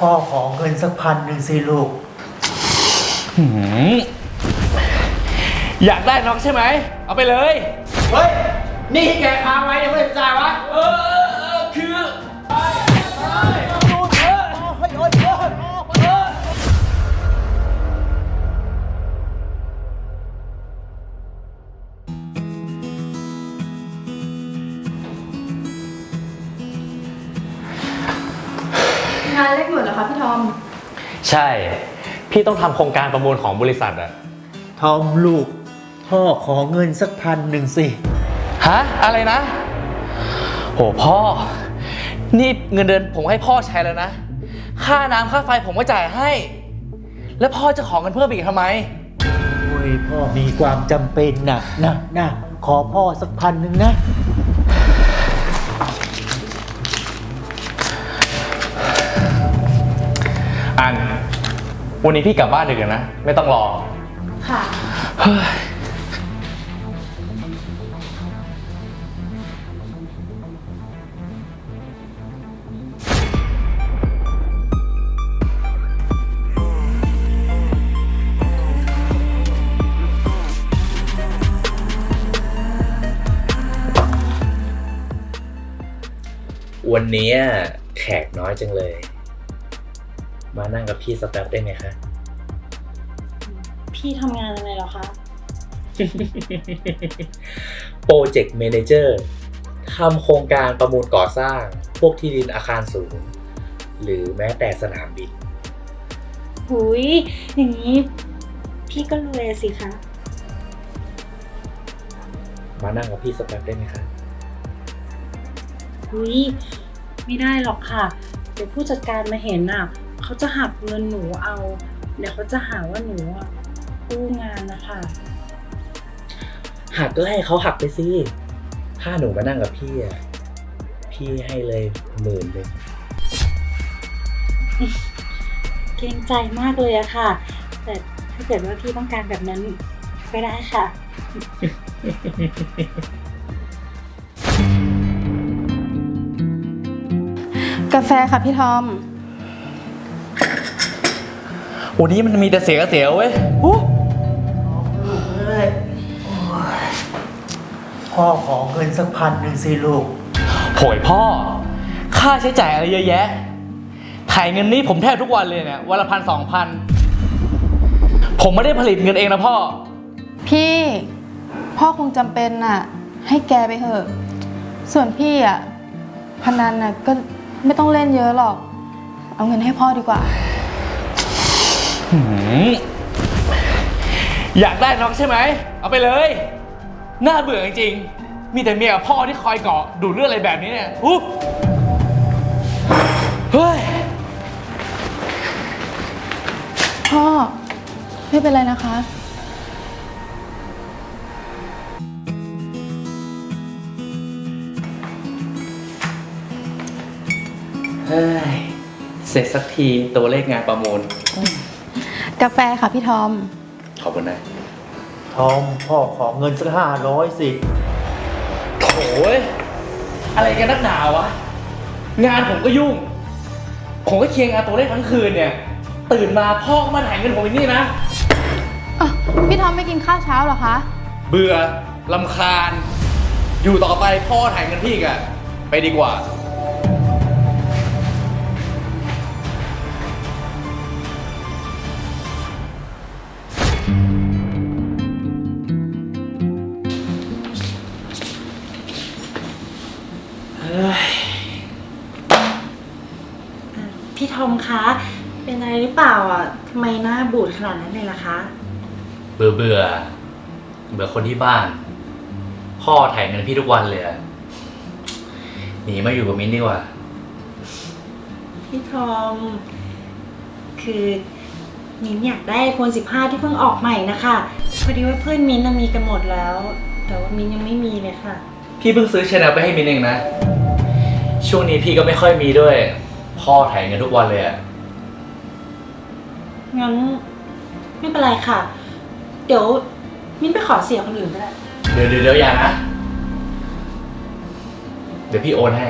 พ่อขอเงินสักพันหนึ่งสิลูก หืมอยากได้น็อกใช่ไหม เอาไปเลย เฮ้ย นี่ที่แกค้างไว้ยังไม่ได้จ่ายวะ เออเออเออคือ งานเล็กหมดเหรอคะพี่ทอม ใช่ พี่ต้องทำโครงการประมูลของบริษัทอะทอมลูก พ่อขอเงินสักพันหนึ่งสิ ฮะ อะไรนะ โหพ่อ นี่เงินเดือนผมให้พ่อใช้แล้วนะ ค่าน้ำค่าไฟผมก็จ่ายให้ แล้วพ่อจะขอเงินเพิ่มอีกทำไม โอ้ยพ่อมีความจำเป็นนะนะนะขอพ่อสักพันหนึ่งนะ อัน วันนี้พี่กลับบ้านดึกแล้วนะ ไม่ต้องรอ ค่ะวันนี้แขกน้อยจังเลย มานั่งกับพี่สแป๊บได้ไหมคะ พี่ทำงานอะไรเหรอคะ โปรเจกต์เมนเจอร์ทำโครงการประมูลก่อสร้าง พวกที่ดินอาคารสูง หรือแม้แต่สนามบิน หุยอย่างนี้พี่ก็รวยสิคะ มานั่งกับพี่สแป๊บได้ไหมคะ หุยไม่ได้หรอกค่ะ เดี๋ยวผู้จัดการมาเห็นน่ะ เขาจะหักเงินหนูเอาเดี๋ยวเขาจะหาว่าหนูอะกู้งานนะคะหักก็ให้เขาหักไปสิ ถ้าหนูมานั่งกับพี่อะพี่ให้เลยหมื่นเลย เกรงใจมากเลยอะค่ะ แต่ถ้าเกิดว่าพี่ต้องการแบบนั้นก็ได้ค่ะ กาแฟค่ะพี่ทอม วันนี้มันมีแต่เสียกับเสียเว้ยอู้ลูกเอ้ยโอ้ยพ่อขอเงินสักพันหนึ่งสิลูก โหยพ่อ ค่าใช้จ่ายอะไรเยอะแยะ ถ่ายเงินนี้ผมแทบทุกวันเลยเนี่ย วันละพันสองพัน ผมไม่ได้ผลิตเงินเองนะพ่อ พี่ พ่อคงจำเป็นน่ะ ให้แกไปเถอะ ส่วนพี่อะพนันน่ะก็ไม่ต้องเล่นเยอะหรอก เอาเงินให้พ่อดีกว่า หืมอยากได้น็อกใช่ไหม เอาไปเลย น่าเบื่อจริงๆมีแต่เมียกับพ่อที่คอยเกาะดูดเลือดอะไรแบบนี้เนี่ยอุ๊บเฮ้ย พ่อ ไม่เป็นไรนะคะ เฮ้ย เสร็จสักทีตัวเลขงานประมูล กาแฟค่ะพี่ทอม ขอบคุณนะทอมพ่อขอเงินสักห้าร้อยสิโอ้ยอะไรกันนักหนาวะ งานผมก็ยุ่ง ผมก็เคลียร์งานตัวเลขทั้งคืนเนี่ย ตื่นมาพ่อก็มาถ่ายเงินผมอีกนี่นะ อะพี่ทอมไม่กินข้าวเช้าเหรอคะ เบื่อลำคาญ อยู่ต่อไปพ่อถ่ายเงินพี่อีกอะไปดีกว่า พี่ทอมคะ เป็นอะไรหรือเปล่าอะทำไมหน้าบูดขนาดนั้นเลยล่ะคะ เบื่อเบื่อเบื่อคนที่บ้าน พ่อถ่ายเงินพี่ทุกวันเลยอะหนีมาอยู่กับมิ้นดีกว่า พี่ทอม คือมิ้นอยากได้ iPhone 15 ที่เพิ่งออกใหม่นะคะ พอดีว่าเพื่อนมิ้นท์น่ะมีกันหมดแล้ว แต่ว่ามิ้นท์ยังไม่มีเลยค่ะ พี่เพิ่งซื้อชแนลไปให้มินเองนะ ช่วงนี้พี่ก็ไม่ค่อยมีด้วย พ่อถ่ายเงินทุกวันเลยอะงั้นไม่เป็นไรค่ะ เดี๋ยวมิ้นท์ไปขอเสียคนอื่นก็ได้ เดี๋ยวเดี๋ยวเดี๋ยวอย่านะ เดี๋ยวพี่โอนให้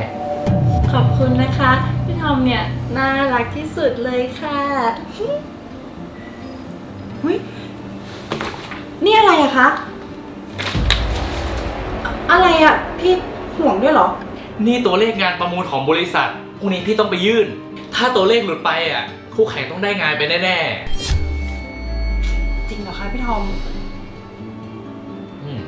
ขขอบคุณนะคะ พี่ทอมเนี่ย น่ารักที่สุดเลยค่ะเฮ้ยนี่อะไรอะคะ อะอะไรอะพี่ห่วงด้วยเหรอ นี่ตัวเลขงานประมูลของบริษัทพรุ่งนี้พี่ต้องไปยื่น ถ้าตัวเลขหลุดไปอะ คู่แข่งต้องได้งานไปแน่จริงเหรอคะพี่ทอม ๆอืม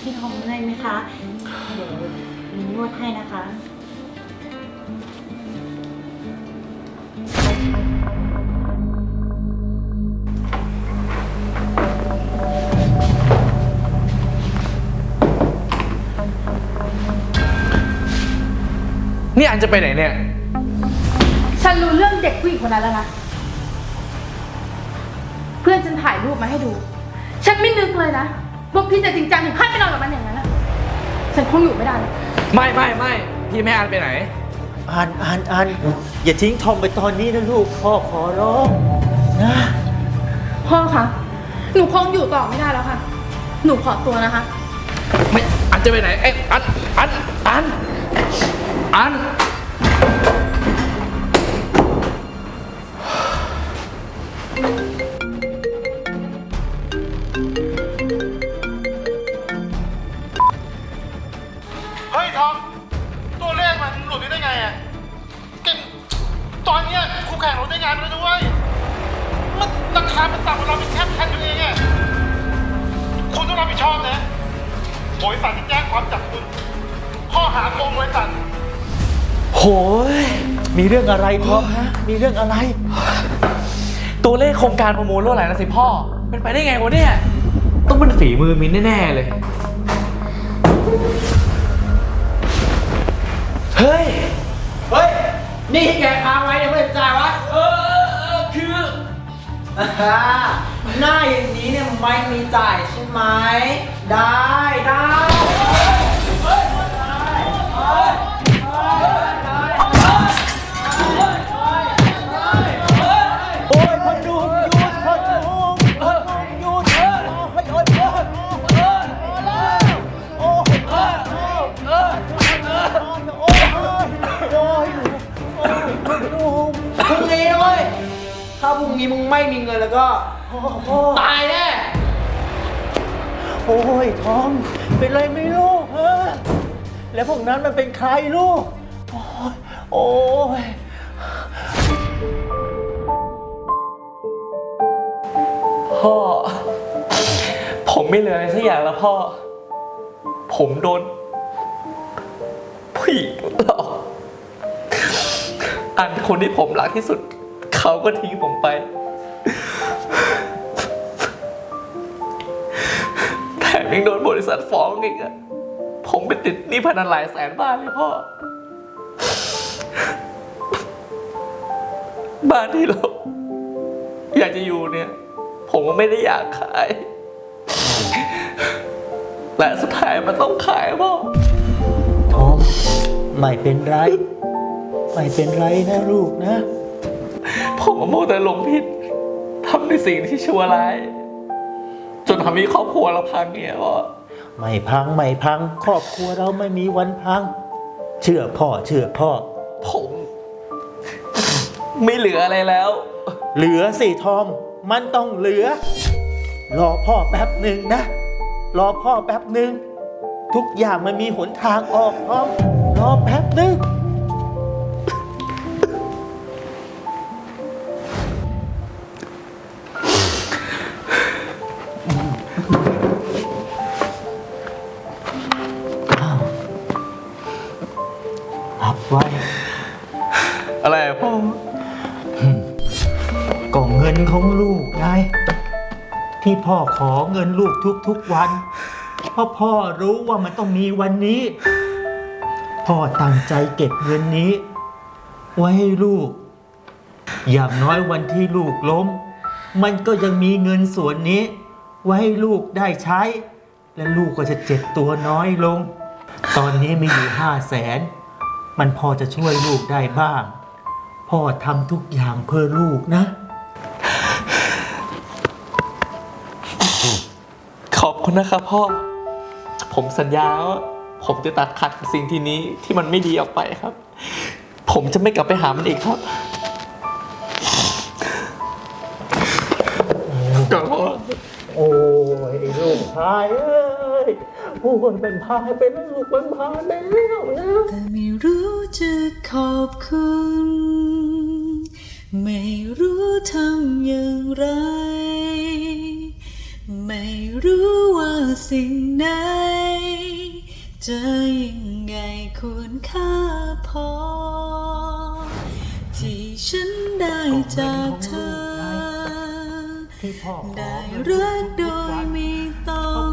พี่ทอมเมื่อยไหมคะ เดี๋ยวมิ้นนวดให้นะคะ จะไปไหนเนี่ย ฉันรู้เรื่องเด็กผู้หญิงคนนั้นแล้วนะ เพื่อนฉันถ่ายรูปมาให้ดู ฉันไม่นึกเลยนะว่าพี่จะจริงจังถึงขั้นไปนอนกับมันอย่างนั้นอะฉันคงอยู่ไม่ได้หรอกไม่ไม่ไม่พี่ไม่อันไปไหน อ่านอ่านอ่านอย่าทิ้งทอมไปตอนนี้นะลูกพ่อขอร้องนะพ่อคะหนูคงอยู่ต่อไม่ได้แล้วค่ะ หนูขอตัวนะคะ ไม่อันจะไปไหนเอ้ยอันอันอันอัน ชอบนะบริษัทที่แจ้งความจับคุณ ข้อหาโกงบริษัทโหยมีเรื่องอะไรทอมฮะมีเรื่องอะไร ตัวเลขโครงการประมูลรั่วไหลนะสิพ่อ เป็นไปได้ไงวะเนี่ย ต้องเป็นฝีมือมินแน่ๆเลย เฮ้ย เฮ้ย นี่ที่แกค้างไว้ยังไม่ได้จ่ายวะ เออเออคืออ่าฮะ หน้าอย่างนี้เนี่ยไม่มีจ่ายใช่ไหม ได้ได้โตายแน่โอ้ยทอม เป็นไรไหม่ลูกฮะแล้วพวกนั้นมันเป็นใครลูก โอ้ยโอ้ยพ่อ ผมไม่เหลืออะไรสักอย่างแล้วพ่อ ผมโดนผู้หญิงหลอกอันคนที่ผมรักที่สุด เขาก็ทิ้งผมไป ฟ้องอีกอะผมเป็นติดหนี้พนันหลายแสนบาทเลยพ่อ บ้านที่เรา อยากจะอยู่เนี่ย ผมก็ไม่ได้อยากขาย และสุดท้ายมันต้องขายพ่อ ทอมไม่เป็นไร ไม่เป็นไรนะลูกนะ ผมก็โมวแต่หลงผิดทำในสิ่งที่ชั่วร้าย จนทำให้ครอบครัวเราพังเนี่ยพ่อ ไม่พังไม่พัง ครอบครัวเราไม่มีวันพัง เชื่อพ่อเชื่อพ่อ ผม ไม่เหลืออะไรแล้ว เหลือสิทอม มันต้องเหลือ รอพ่อแป๊บหนึ่งนะ รอพ่อแป๊บหนึ่งทุกอย่างมันมีหนทางออกทอม รอแป๊บหนึ่ง ที่พ่อขอเงินลูกทุกๆวัน เพราะพ่อรู้ว่ามันต้องมีวันนี้ พ่อตั้งใจเก็บเงินนี้ ไว้ให้ลูก อย่างน้อยวันที่ลูกล้ม มันก็ยังมีเงินส่วนนี้ ไว้ให้ลูกได้ใช้ และลูกก็จะเจ็บตัวน้อยลง ตอนนี้มีอยู่ห้าแสนมันพอจะช่วยลูกได้บ้าง พ่อทำทุกอย่างเพื่อลูกนะ นะครับพ่อ ผมสัญญาว่าผมจะตัดขาดกับสิ่งที่นี้ที่มันไม่ดีออกไปครับ ผมจะไม่กลับไปหามันอีกครับก็เพราะโอ้ยลูกพายเอ้ยโอ้ยเป็นพายเป็นลูกเป็นพายไปแล้วนะแต่ไม่รู้จะขอบคุณ ไม่รู้ทำอย่างไร ไม่รู้ว่าสิ่งไหนจะยังไงควรค่าพอ ที่ฉันได้จากเธอ ได้รักโดยไม่ต้อง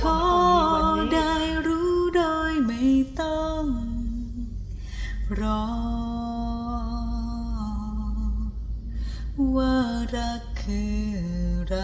ขอได้รู้โดยไม่ต้อง รอ ว่ารักคืออะไร